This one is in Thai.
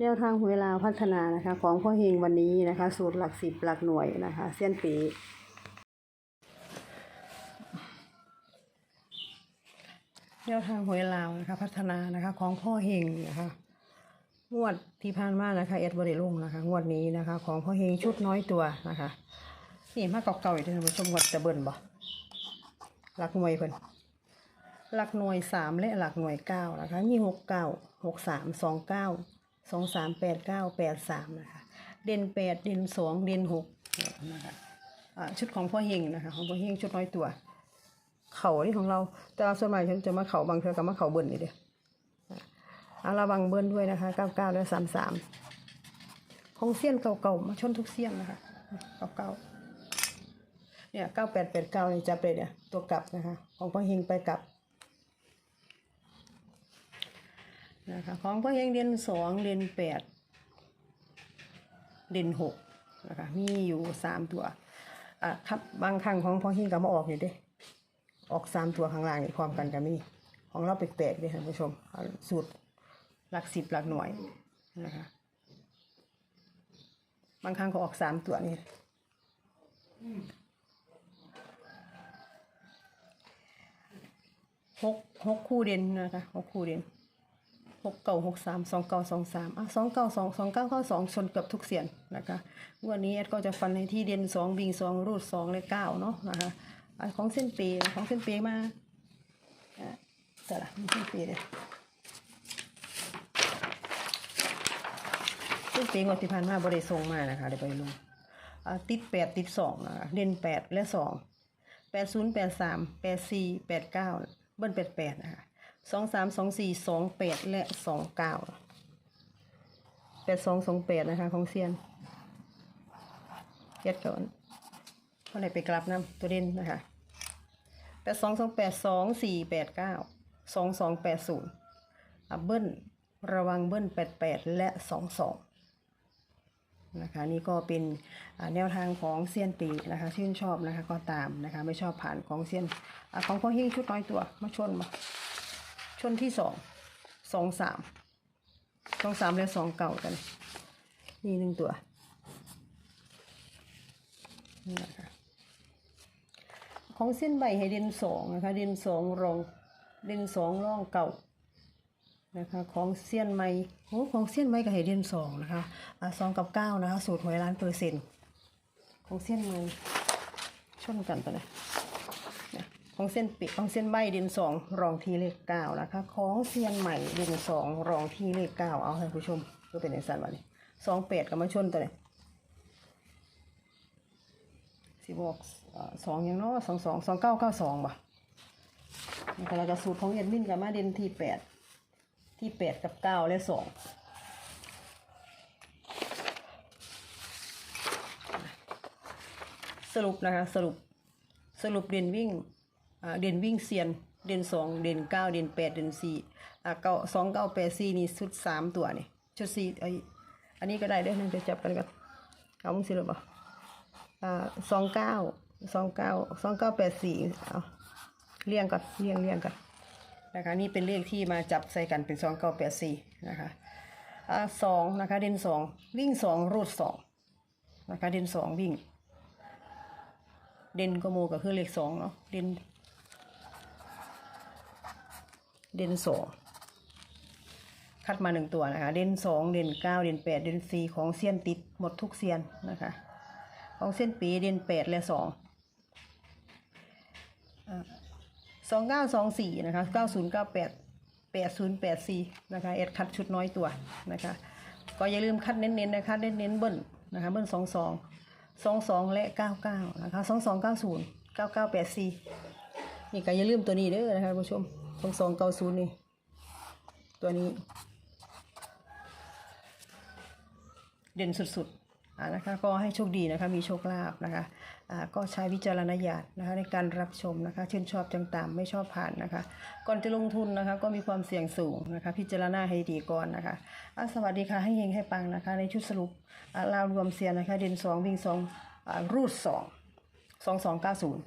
แนวทางเวลาพัฒนานะคะ ของพ่อเฮงวันนี้นะคะ สูตรหลักสิบหลักหน่วยนะคะ เส้นปีแนวทางหวยลาวนะคะพัฒนานะคะ ของพ่อเฮงนะคะงวดที่ผ่านมานะคะเอ็ดบริลุงนะคะงวดนี้นะคะ ของพ่อเฮงชุดน้อยตัวนะคะนี่มาเก่าๆอีกท่านผู้ชมงวดจะเบิ่นบ่หลักหน่วยเพิ่นหลักหน่วยสามและหลักหน่วยเก้านะคะยี่หกเก้าหกสามสองเก้า สองสามแปดเก้าแปดสามนะคะ เด่นแปดเด่นสองเด่นหกนะคะชุดของพ่อเฮงนะคะ ของพ่อเฮงชุดน้อยตัว เข่าที่ของเรา แต่ว่าส่วนใหญ่ฉันจะมาเข่าบางเทือกับมาเข่าเบิ้ลนี่เดียวอาระวังเบิ้ลด้วยนะคะเก้าเก้าและสามสามของเสี้ยนเก่าๆมาชนทุกเสี้ยนนะคะเก่าๆเนี่ยเก้าแปดแปดเก้านี่จับเลยเนี่ยตัวกลับนะคะ ของพ่อเฮงไปกลับ นะคะของพ่อเฮงเดือนสองเดือนแปดเดือนหกนะคะมีอยู่สามตัวอะครับบางครั้งของพ่อเฮงก็มาออกอยู่เด้ออกสามตัวข้างล่างนี่พร้อมกันก็มีของเราแปลกๆเด้ท่านผู้ชมสูตรหลักสิบหลักหน่วยนะคะบางครั้งก็ออกสามตัวนี่หกหกคู่เด่นนะคะหกคู่เด่น หกเก้าหกสามสองเก้าสองสามอะสองเก้าสองสองเก้าเก้าสองชนเกือบทุกเสียนนะคะวันนี้แอดก็จะฟันในที่เด่นสองบิงสองรูดสองและเก้าเนาะนะคะอันของเส้นปีของเส้นปีมาอะแต่ละเส้นปีเลยเส้นปีงวดที่ผ่านมาบริส่งมานะคะเดี๋ยวไปลงอะติดแปดติดสองนะคะเด่นแปดและสองแปดศูนย์แปดสามแปดสี่แปดเก้าเบิ้ลแปดแปดนะคะ สองสามสองสี่สองแปดและสองเก้าแปดสองสองแปดนะคะ ของเซียนเย็ดก่อนเท่าไหร่ไปกลับน้ำตัวเด่นนะคะแปดสองสองแปดสองสี่แปดเก้าสองสองแปดศูนย์อะเบิ้ลระวังเบิ้ลแปดแปดและสองสองนะคะนี่ก็เป็นแนวทางของเซียนปีนะคะชื่นชอบนะคะก็ตามนะคะไม่ชอบผ่านของเซียนอของพ่อเฮงชุดน้อยตัวมาชนมา นที่สองสองสามสองสามแล้วสองเก่ากัน นี่หนึ่งตัวนะคะของเส้นใบให้เด่นสองนะคะเด่นสองรองเด่นสองร่องเก่านะคะของเส้นไม้โอ้ของเส้นไม้กับให้เด่นสองนะคะอ่าสองกับเก้านะคะสูตรหวยล้านเปอร์เซ็นต์ของเส้นไม้ชนกันไปเลย ของเส้นปิดของเส้นใบเด่นสองรองที่เลขเก้านะคะ ของเซียนใหม่เด่นสองรองที่เลขเก้าเอาให้ผู้ชมก็เป็นในสันวันนี้สองแปดกับมาชนตัวเนี่ยสิบอกสองอย่างเน้อสองสองสองเก้าเก้าสองบ่นี่ก็เราจะสูตรของเอ็ดมินกับมาเด่นที่แปดที่แปดกับเก้าและสองสรุปนะคะ สรุปสรุปเด่นวิ่ง เด่นวิ่งเซียน เด่นสองเด่นเก้าเด่นแปดเด่นสี่อ่าเก้าสองเก้าแปดสี่นี่ชุดสามตัวนี่ชุดสี่ไออันนี้ก็ได้เด้อนั่นจะจับกันกันเอามึงสิหรือเปล่าอ่าสองเก้าสองเก้าสองเก้าแปดสี่เอาเรียงก่อนเรียงเรียงก่อนนะคะนี่เป็นเลขที่มาจับใส่กันเป็นสองเก้าแปดสี่นะคะอ่าสองนะคะเด่นสองวิ่งสองรูดสองนะคะเด่นสองวิ่ง เด่นก็โมก็คือเลขสองเนาะเด่น เด่นสองคัดมาหนึ่งตัวนะคะ เด่นสองเด่นเก้าเด่นแปดเด่นสี่ของเซียนติดหมดทุกเซียนนะคะ ของเส้นปีเด่นแปดและสองสองเก้าสองสี่นะคะเก้าศูนย์เก้าแปดแปดศูนย์แปดสี่นะคะเอ็ดคัดชุดน้อยตัวนะคะ ก็อย่าลืมคัดเน้นๆนะคะเน้นๆเบิ้ลนะคะเบิ้ลสองสองสองสองและเก้าเก้านะคะสองสองเก้าศูนย์เก้าเก้าแปดสี่นี่ก็อย่าลืมตัวนี้เด้อนะคะผู้ชม สองสองเก้าศูนย์นี่ ตัวนี้ เด่นสุดๆนะคะก็ให้โชคดีนะคะมีโชคลาภนะคะก็ใช้วิจารณญาณนะคะในการรับชมนะคะชื่นชอบจังตามไม่ชอบผ่านนะคะ ก่อนจะลงทุนนะคะก็มีความเสี่ยงสูงนะคะ พิจารณาให้ดีก่อนนะคะอะสวัสดีค่ะให้เฮงให้ปังนะคะ ในชุดสรุปอ่าราวรวมเสียนนะคะเด่นสองวิ่งสองรูดสองสองสองเก้าศูนย์